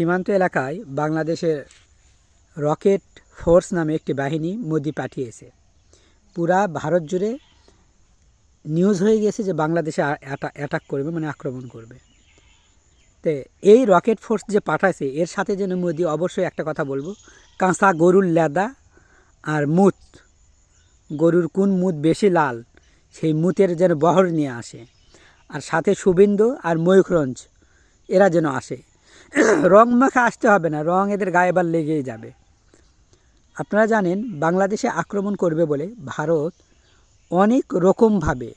সীমান্ত এলাকায় বাংলাদেশের রকেট ফোর্স নামে একটি বাহিনী মোদি পাঠিয়েছে। পুরা ভারত জুড়ে নিউজ হয়ে গেছে যে বাংলাদেশে অ্যাটাক করবে মানে আক্রমণ করবে। তো এই রকেট ফোর্স যে পাঠাইছে, এর সাথে যেন মোদি অবশ্যই একটা কথা বলব, কাঁচা গরুর লেদা আর মুত। গরুর কোন মুত বেশি লাল, সেই মুতের যেন বহর নিয়ে আসে। আর সাথে শুভেন্দু আর ময়ূখরঞ্জ এরা যেন আসে। রং মাখা আসতে হবে না, রং এদের গায়ে বার লেগেই যাবে। আপনারা জানেন, বাংলাদেশে আক্রমণ করবে বলে ভারত অনেক রকমভাবে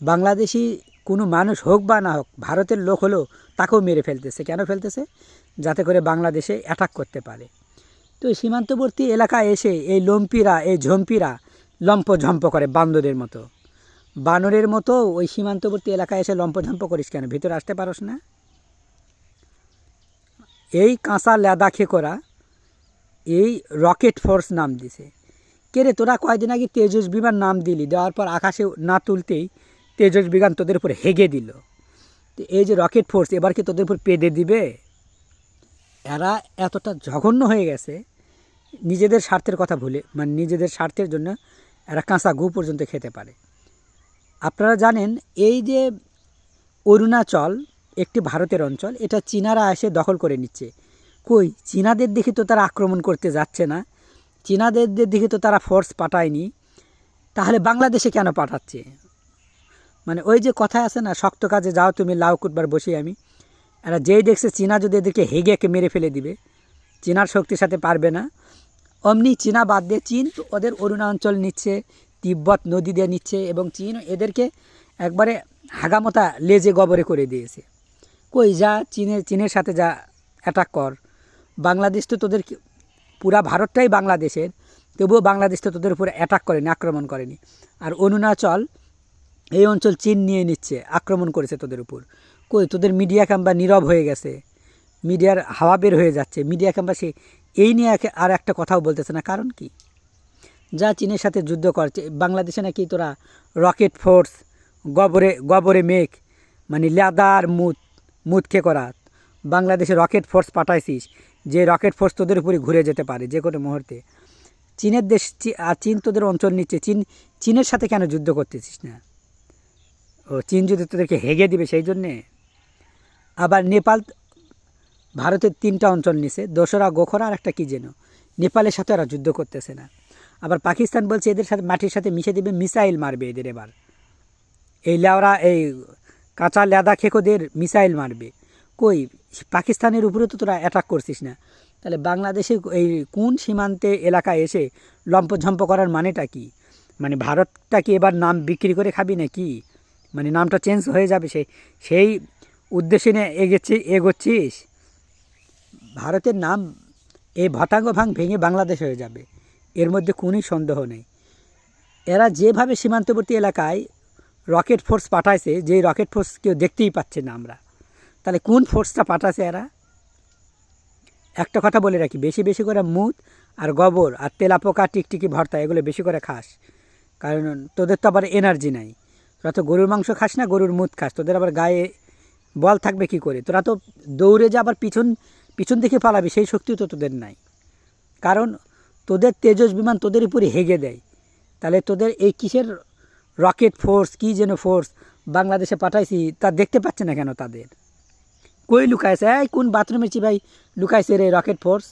বাংলাদেশি কোনো মানুষ হোক বা না হোক, ভারতের লোক হলেও তাকেও মেরে ফেলতেছে। কেন ফেলতেছে? যাতে করে বাংলাদেশে অ্যাটাক করতে পারে। তো সীমান্তবর্তী এলাকায় এসে এই লম্পিরা এই ঝম্পিরা লম্প ঝম্প করে বান্দরের মতো। বানরের মতো ওই সীমান্তবর্তী এলাকায় এসে লম্পঝম্প করিস কেন? ভিতরে আসতে পারোস না। এই কাঁচা লেদা খেকোরা এই রকেট ফোর্স নাম দিছে। কে রে, তোরা কয়দিন আগে তেজস বিমান নাম দিলি, দেওয়ার পর আকাশে না তুলতেই তেজস বিমান তোদের উপর হেগে দিল। তো এই যে রকেট ফোর্স, এবার কি তোদের উপর পেদে দিবে? এরা এতটা জঘন্য হয়ে গেছে, নিজেদের স্বার্থের কথা ভুলে মানে নিজেদের স্বার্থের জন্য এরা কাঁচা গু পর্যন্ত খেতে পারে। আপনারা জানেন, এই যে অরুণাচল একটি ভারতের অঞ্চল, এটা চীনারা এসে দখল করে নিচ্ছে। কই, চীনাদের দেখে তো তারা আক্রমণ করতে যাচ্ছে না। চীনাদের দিকে তো তারা ফোর্স পাঠায়নি। তাহলে বাংলাদেশে কেন পাঠাচ্ছে? মানে ওই যে কথা আছে না, শক্ত কাজে যাও তুমি, লাউ কুটবার বসি আমি। এরা যেই দেখছে, চীনা যদি এদেরকে হেগে একে মেরে ফেলে দিবে, চীনার শক্তির সাথে পারবে না। অমনি চীনা বাদ দিয়ে চীন ওদের অরুণাঞ্চল নিচ্ছে, তিব্বত নদী দিয়ে নিচ্ছে এবং চীন এদেরকে একবারে হাগামতা লেজে গবরে করে দিয়েছে। কই যা চীনের চীনের সাথে যা অ্যাটাক কর। বাংলাদেশ তো তোদের পুরা ভারতটাই বাংলাদেশের, তবুও বাংলাদেশ তো তোদের উপরে অ্যাটাক করেনি, আক্রমণ করেনি। আর অরুণাচল, এই অঞ্চল চীন নিয়ে নিচ্ছে, আক্রমণ করেছে তোদের উপর। কই, তোদের মিডিয়া ক্যাম্পা নীরব হয়ে গেছে মিডিয়ার হাওয়া বের হয়ে যাচ্ছে মিডিয়া ক্যাম্পা সে, এই নিয়ে আর একটা কথাও বলতেছে না, কারণ কি? যা চীনের সাথে যুদ্ধ করছে, বাংলাদেশে নাকি তোরা রকেট ফোর্স গবরে গবরে মেঘ মানে লেদার মুত মুত খে করা বাংলাদেশে রকেট ফোর্স পাঠাইছিস, যে রকেট ফোর্স তোদের উপরে ঘুরে যেতে পারে যে কোনো মুহূর্তে। চীনের দেশ আর চীন তোদের অঞ্চল নিচ্ছে। চীন, চীনের সাথে কেন যুদ্ধ করতেছিস না? ও, চীন যদি তোদেরকে হেগে দিবে সেই জন্যে? আবার নেপাল, ভারতের তিনটা অঞ্চল নিছে, দোসরা, গোখরা আর একটা কী যেন। নেপালের সাথে ওরা যুদ্ধ করতেছে না। আবার পাকিস্তান বলছে এদের সাথে মাটির সাথে মিশে দিবে, মিসাইল মারবে এদের এবার। এই লেওরা এই কাঁচা লেদা খেকোদের মিসাইল মারবে। কই, পাকিস্তানের উপরে তো তোরা অ্যাটাক করছিস না। তাহলে বাংলাদেশে এই কোন সীমান্তে এলাকায় এসে লম্পঝম্প করার মানেটা কি? মানে ভারতটা কি এবার নাম বিক্রি করে খাবি না কি মানে নামটা চেঞ্জ হয়ে যাবে সেই সেই উদ্দেশ্যে নিয়ে এগেছি, এগোচ্ছিস? ভারতের নাম এই ভটাঙ্গ ভাং ভেঙে বাংলাদেশ হয়ে যাবে। এর মধ্যে কোনোই সন্দেহ নেই। এরা যেভাবে সীমান্তবর্তী এলাকায় রকেট ফোর্স পাঠাইছে যে রকেট ফোর্স কেউ দেখতেই পাচ্ছে না আমরা। তাহলে কোন ফোর্সটা পাঠাছে এরা? একটা কথা বলে রাখি, বেশি বেশি করে মুদ আর গোবর আর তেলাপোকা, টিকটিকি ভর্তা, এগুলো বেশি করে খাস। কারণ তোদের তো আবার এনার্জি নাই। তোরা তো গরুর মাংস খাস না, গরুর মুদ খাস। তোদের আবার গায়ে বল থাকবে কি করে? তোরা তো দৌড়ে যা আবার পিছন পিছন দিকে পালাবি, সেই শক্তিও তো তোদের নাই। কারণ তোদের তেজস বিমান তোদের উপরে হেগে দেয়। তাহলে তোদের এই কিসের রকেট ফোর্স, কী যেন ফোর্স বাংলাদেশে পাঠাইছি, তা দেখতে পাচ্ছে না কেন তাদের? কই লুকাইছে? এই কোন বাথরুমের চিবাই লুকাইছে রে রকেট ফোর্স?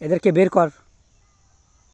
এদেরকে বের কর।